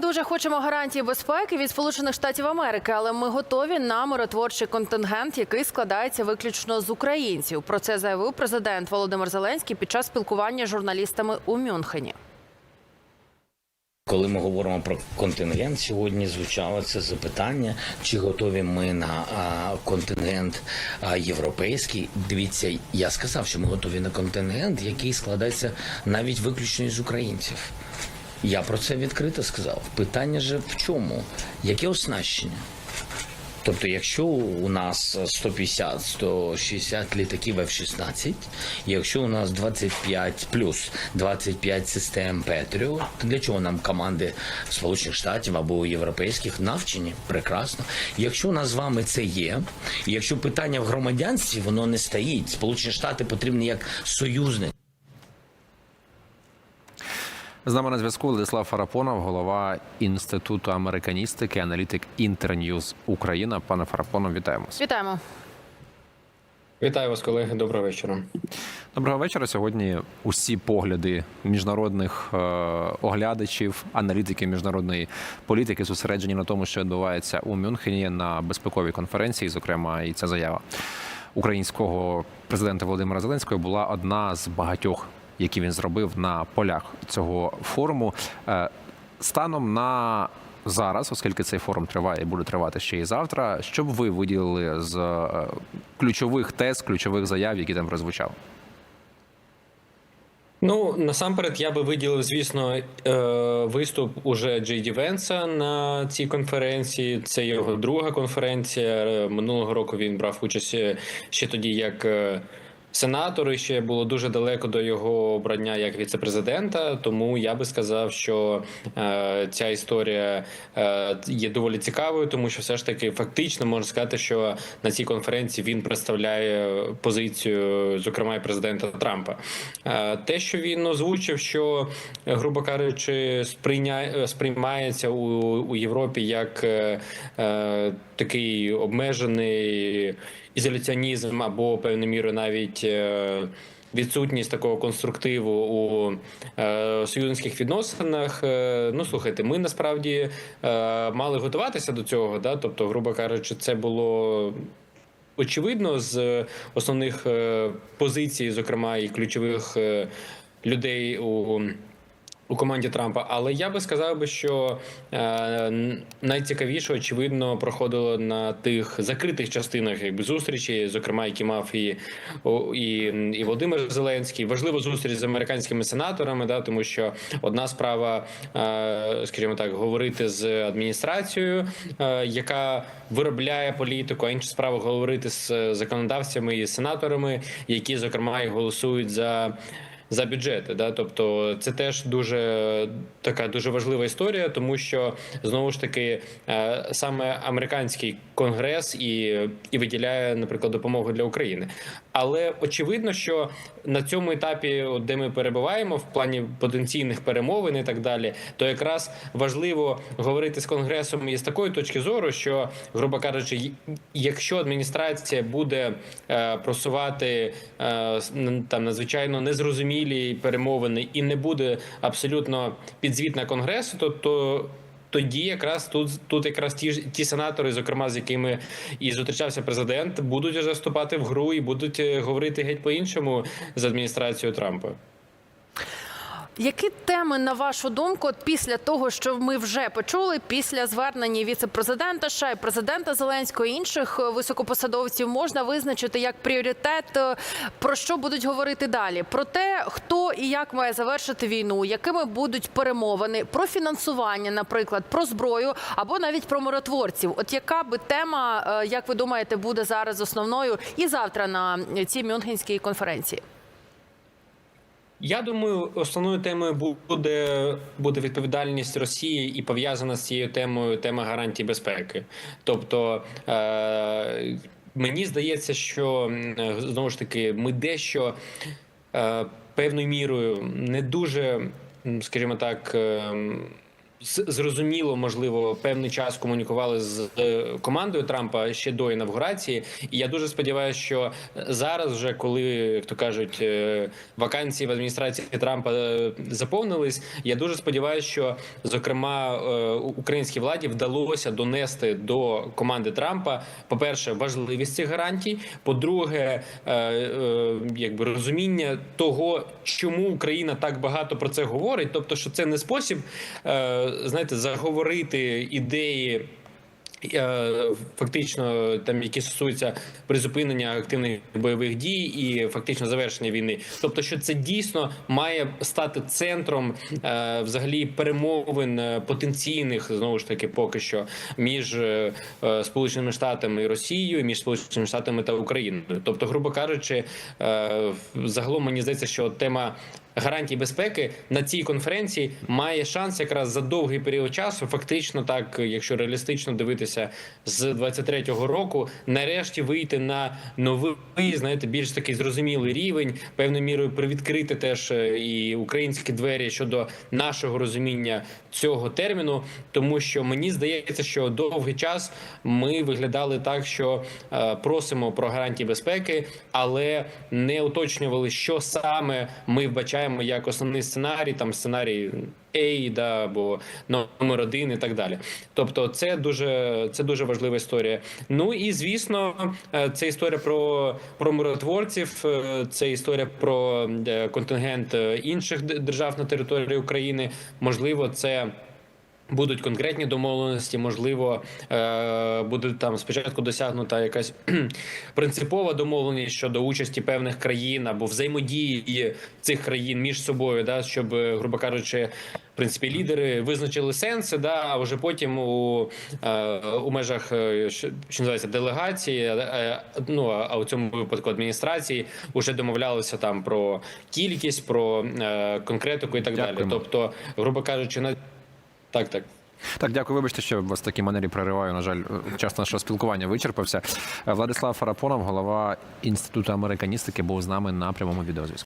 Дуже хочемо гарантії безпеки від Сполучених Штатів Америки, але ми готові на миротворчий контингент, який складається виключно з українців. Про це заявив президент Володимир Зеленський під час спілкування з журналістами у Мюнхені. Коли ми говоримо про контингент, сьогодні звучало це запитання, чи готові ми на контингент європейський. Дивіться, я сказав, що ми готові на контингент, який складається навіть виключно із українців. Я про це відкрито сказав. Питання же в чому? Яке оснащення? Тобто, якщо у нас 150-160 літаків F-16, якщо у нас 25 плюс 25 систем Петріо, то для чого нам команди Сполучених Штатів або європейських навчені? Прекрасно. Якщо у нас з вами це є, і якщо питання в громадянстві воно не стоїть, Сполучені Штати потрібні як союзник. З нами на зв'язку Владислав Фарапонов, голова інституту американістики, аналітик Інтерньюз Україна. Пане Фарапонов, вітаємось. Вітаємо. Вітаю вас, колеги. Доброго вечора. Доброго вечора. Сьогодні усі погляди міжнародних е, оглядачів, аналітики міжнародної політики зосереджені на тому, що відбувається у Мюнхені на безпековій конференції. Зокрема, і ця заява українського президента Володимира Зеленського була одна з багатьох, які він зробив на полях цього форуму. Е, станом на зараз, оскільки цей форум триває і буде тривати ще і завтра. Що б ви виділили з е, ключових тез, ключових заяв, які там прозвучали? Ну насамперед, я би виділив, звісно, е, виступ уже Джей Ді Венса на цій конференції. Це його друга конференція. Минулого року він брав участь ще- тоді, як сенатор, ще було дуже далеко до його обрання як віцепрезидента. Тому я би сказав, що е, ця історія е, є доволі цікавою, тому що все ж таки фактично можна сказати, що на цій конференції він представляє позицію, зокрема і президента Трампа. Е, Те, що він озвучив, що грубо кажучи, сприйня... сприймається у, у Європі як е, е, такий обмежений ізоляціонізм або певною мірою навіть. Е, Відсутність такого конструктиву у е, союзницьких відносинах. Е, ну слухайте, ми насправді мали готуватися до цього. Да? Тобто, грубо кажучи, це було очевидно з основних позицій, зокрема і ключових людей у. У команді Трампа, але я би сказав би, що е, найцікавіше, очевидно, проходило на тих закритих частинах якби зустрічі, зокрема, які мав і, і, і Володимир Зеленський. Важливо зустріч з американськими сенаторами, да, тому що одна справа, е, скажімо так, говорити з адміністрацією, е, яка виробляє політику, а інша справа говорити з законодавцями і сенаторами, які зокрема і голосують за. За бюджети, да, тобто це теж дуже така дуже важлива історія, тому що знову ж таки е, саме американський конгрес і, і виділяє, наприклад, допомогу для України. Але очевидно, що на цьому етапі, де ми перебуваємо, в плані потенційних перемовин і так далі, то якраз важливо говорити з конгресом і з такої точки зору, що, грубо кажучи, якщо адміністрація буде е, просувати е, там надзвичайно незрозумілі перемовини і не буде абсолютно підзвітна конгресу, то, то тоді якраз тут, тут якраз ті ті сенатори, зокрема з якими і зустрічався президент, будуть вже вступати в гру і будуть е, говорити геть по-іншому з адміністрацією Трампа. Які теми, на вашу думку, після того, що ми вже почули, після звернення віце-президента США і президента Зеленського інших е, високопосадовців, можна визначити як пріоритет, е, про що будуть говорити далі? Про те, хто і як має завершити війну, якими будуть перемовини, про фінансування, наприклад, про зброю або навіть про миротворців. От яка би тема, е, як ви думаєте, буде зараз основною і завтра на цій Мюнхенській конференції? Я думаю, основною темою буде, буде відповідальність Росії і пов'язана з цією темою тема гарантій безпеки. Тобто е, мені здається, що знову ж таки ми дещо е, певною мірою не дуже, скажімо так. е, зрозуміло, можливо, певний час комунікували з е, командою Трампа ще до інавгурації. І я дуже сподіваюся, що зараз, вже коли як то кажуть, е, вакансії в адміністрації Трампа е, заповнились, я дуже сподіваюся, що зокрема українській владі вдалося донести до команди Трампа, по перше, важливість цих гарантій. По-друге, якби розуміння того, чому Україна так багато про це говорить, тобто, що це не спосіб, знаєте, заговорити ідеї. е, Фактично, там які стосуються призупинення активних бойових дій і фактично завершення війни, тобто, що це дійсно має стати центром е, взагалі перемовин е, потенційних знову ж таки поки що між е, е, Сполученими Штатами і Росією, між Сполученими Штатами та Україною. Тобто, грубо кажучи, е, загалом мені здається, що тема гарантій безпеки на цій конференції має шанс якраз за довгий період часу, фактично, так, якщо реалістично дивитися з 23-го року, нарешті вийти на новий, знаєте, більш такий зрозумілий рівень, певною мірою привідкрити теж е, і українські двері щодо нашого розуміння цього терміну, тому що мені здається, що довгий час ми виглядали так, що е, просимо про гарантії безпеки, але не уточнювали, що саме ми вбачаємо як основний сценарій, там сценарій A, да, або номер один і так далі. Тобто, це дуже це дуже важлива історія. Ну і звісно, е, це історія про, про миротворців, е, це історія про е, контингент інших держав на території України. Можливо, це. Будуть конкретні домовленості, можливо, е, буде там спочатку досягнута якась принципова домовленість щодо участі певних країн або взаємодії цих країн між собою, да, щоб, е, грубо кажучи, в принципі, лідери визначили сенси, да, а вже потім у, е, у межах що називається делегації, ну а у цьому випадку адміністрації вже домовлялися там про кількість, про конкретику і так далі. Тобто, грубо кажучи, на так, так. Так, дякую. Вибачте, що вас в такій манері прориваю. На жаль, час нашого спілкування вичерпався. Владислав Фарапонов, голова інституту американістики, був з нами на прямому відеозв'язку.